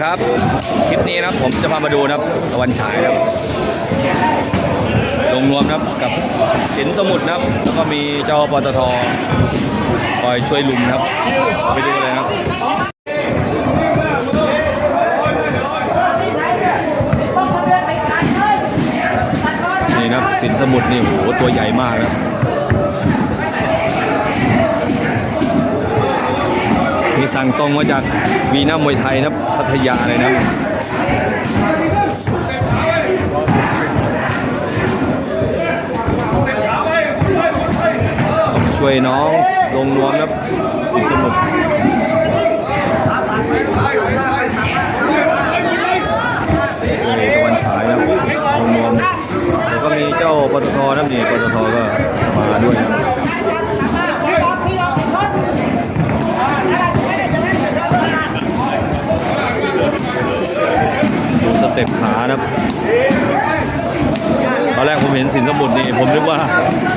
ครับ คลิปนี้นะครับผมจะพามาดูนะครับตะวันฉายนะครับลงรวมนะครับกับสินสมุทรนะครับ แล้วก็มีเจ้าปตทคอยช่วยลุมนะครับ ไปดูเลยนะครับนี่นะครับสินสมุทรนี่โหตัวใหญ่มากนะครับมีสั่งตรงมาจากวีน่ามวยไทยนะครับ ทยาเลยนะช่วยน้องลงนวมนะครับสินสมุทรนี่ตะวันฉายนะครับลงนวมแล้วก็มีเจ้าปตทนะครับนี่ปตทก็มาด้วยนะ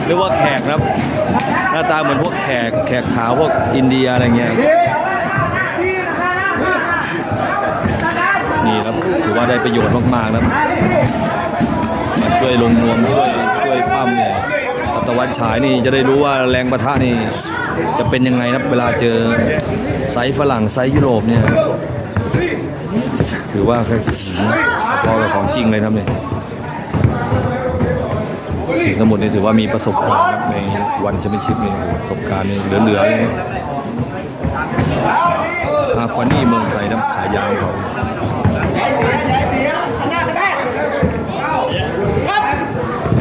นึกว่าแขกนะครับ หน้าตาเหมือนพวกแขกแขกขาวพวกอินเดียอะไรเงี้ยนี่ครับถือว่าได้ประโยชน์มากๆนะครับมาช่วยลงนวมช่วยช่วยปั้มเนี่ยตะวันฉายนี่จะได้รู้ว่าแรงประทะนี่จะเป็นยังไงนะครับเวลาเจอไซส์ฝรั่งไซส์ยุโรปเนี่ยถือว่าแค่พอกับของจริงเลยครับเนี่ย สิงห์สมุทรนี่ถือว่ามีประสบการณ์ในวันแชมเปี้ยนชิพนี่ประสบการณ์นี่เหลือๆเลยอาควานี่เมืองไทยน้ำฉายาของเขา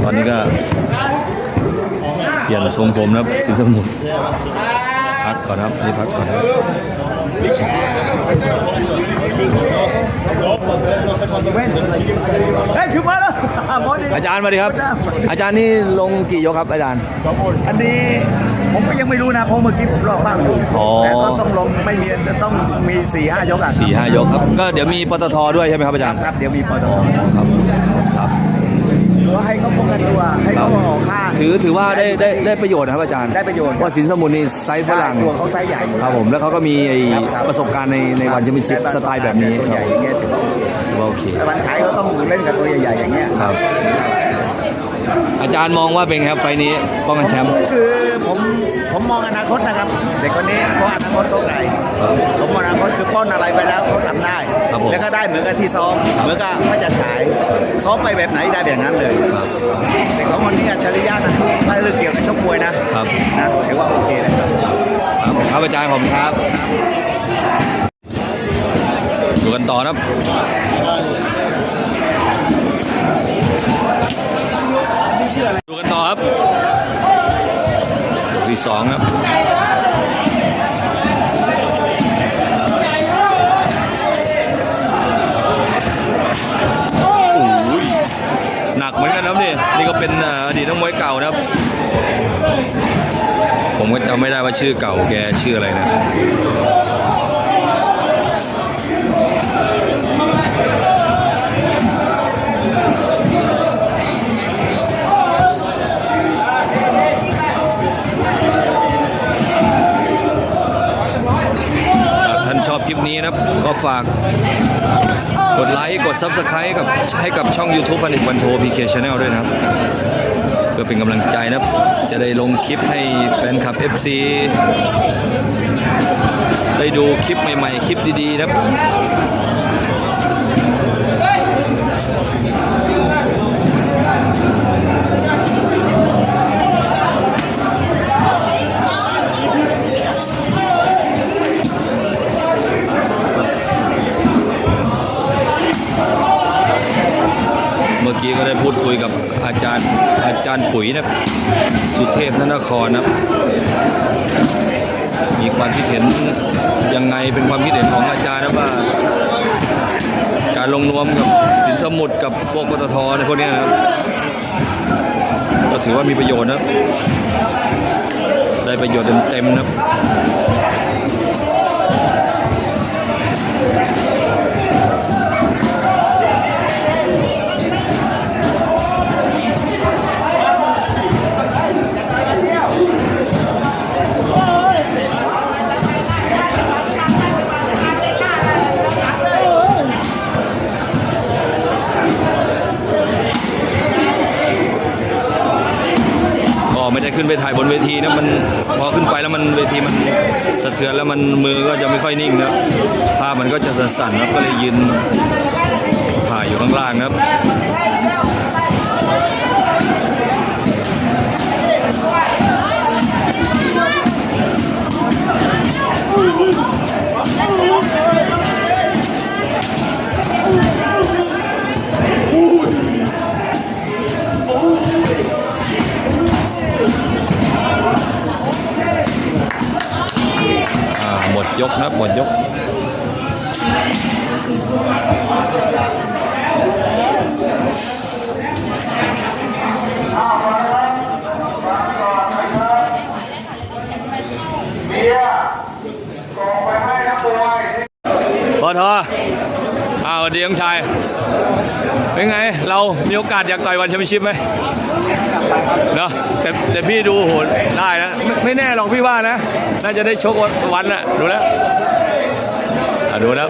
ตอนนี้ก็เปลี่ยนทรงผมนะครับสิงห์สมุทรพักก่อนครับนี่พักก่อนครับ เฮ้ยถึงมาแล้วหมอดีอาจารย์มาดีครับ อาจารย์นี่ลงกี่ยกครับอาจารย์ อันนี้ผมก็ยังไม่รู้นะเพราะเมื่อกี้ผมลอกบ้างอยู่อ๋อแต่ก็ต้องลงไม่มีต้องมีสี่ห้ายกอะสี่ห้ายกครับ ก็เดี๋ยวมีปตทด้วยใช่ไหมครับอาจารย์ ครับ เดี๋ยวมีปตอ๋อครับ ครับก็ให้เขาป้องกันตัวให้เขาออกข้างถือถือว่าได้ได้ได้ประโยชน์นะครับอาจารย์ได้ประโยชน์ว่าสินสมุนนี่ไซส์ฝรั่งตัวเขาไซส์ใหญ่อยู่ครับผมแล้วเขาก็มีไอ้ครับครับประสบการณ์ในในวันแชมเปี้ยนชิพสไตล์แบบนี้ตัวใหญ่อย่างเงี้ยถือว่าโอเคถือว่าโอเคแต่วันฉายก็ต้องเล่นกับตัวใหญ่ๆอย่างเงี้ยครับอาจารย์มองว่าเป็นไงครับไฟล์นี้ป้องกันแชมป์คือผม ผมมองอนาคตนะครับเด็กคนนี้เพราะอนาคตเขาไกลผมมองอนาคตคือป้อนอะไรไปแล้วเขาทำได้ ครับผม แล้วก็ได้เหมือนกับที่ซ้อมเหมือนกับพระจันทร์ฉายซ้อมไปแบบไหนได้แบบนั้นเลยครับเด็กสองคนนี้อัจฉริยะนะถ้าเรื่องเกี่ยวกับชกมวยนะครับนะถือว่าโอเคเลยครับ ครับครับอาจารย์ผมครับดูกันต่อนะครับดูกันต่อครับ ยกที่สองครับโอ้ยหนักเหมือนกันนะครับนี่นี่ก็เป็นเอ่ออดีตนักมวยเก่านะครับ ผมก็จำไม่ได้ว่าชื่อเก่าแกชื่ออะไรนะ ฝากกดไลค์ กด Subscribe กับให้กับช่อง YouTube พันเอกวันโทพีเคชาแนลด้วยนะครับเพื่อเป็นกำลังใจนะครับจะได้ลงคลิปให้แฟนคลับ FC ได้ดูคลิปใหม่ๆ คลิปดีๆ นะครับารย์อาจารย์ปุ๋ยนะสุเทพนนครนะครับมีความคิดเห็นยังไงเป็นความคิดเห็นของอาจารย์นะว่า การลงนวมกับสินสมุทรกับพวกปตทในพวกนี้นะครับก็ถือว่ามีประโยชน์นะได้ประโยชน์เต็มๆนะ ขึ้นไปถ่ายบนเวทีนะมันพอขึ้นไปแล้วมันเวทีมันสะเทือนแล้วมันมือก็จะไม่ค่อยนิ่งนะภาพมันก็จะสั่นๆนะครับก็เลยยืนถ่ายอยู่ข้างล่างครับ ยกนะครับหมดยกพอทออ้าวสวัสดีน้องชาย เป็นไง เรามีโอกาสอยากต่อยวันแชมเปี้ยนชิพไหมเนาะแต่แต่พี่ดูโหดได้นะไม่ไม่แน่หรอกพี่ว่านะ น่าจะได้ชกวันน่ะ ดูแล้วอะดูแล้ว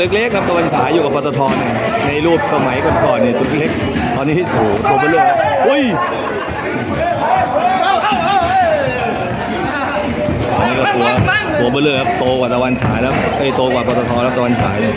เล็กๆครับตะวันฉายอยู่กับปตทเนี่ยในรูปสมัยก่อนๆเนี่ยตัวเล็กตอนนี้โอ้โหตัวเบลเลยอุ้ยอันนี้ก็ตัวตัวเบลเลยครับโตกว่าตะวันฉายแล้วไอ้ยโตกว่าปตทแล้วตะวันฉายเลย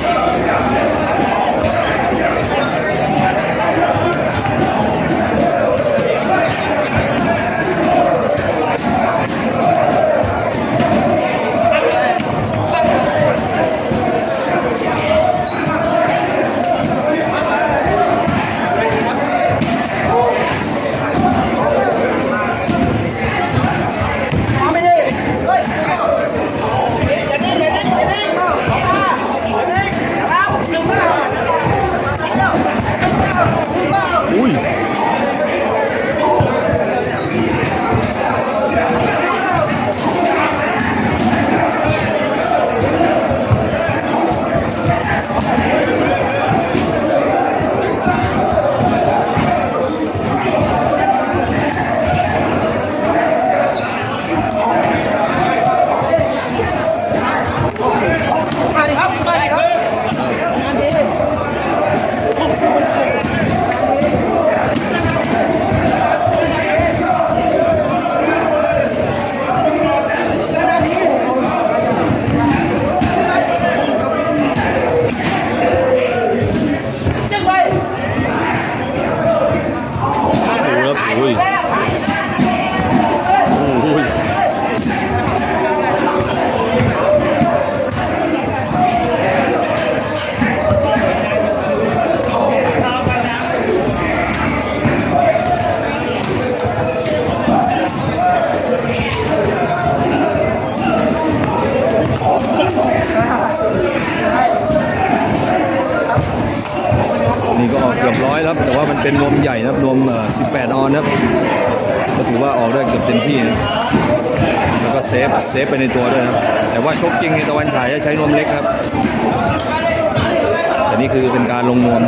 อุ้ ครับ แต่ว่ามันเป็นนมใหญ่นะครับนวม18 ออนนะครับ ก็ถือว่าออกได้เกือบเต็มที่นะแล้วก็เซฟเซฟไปในตัวด้วยนะครับแต่ว่าชกจริงในตะวันฉายจะใช้นมเล็กครับ แต่นี่คือเป็นการลงนวม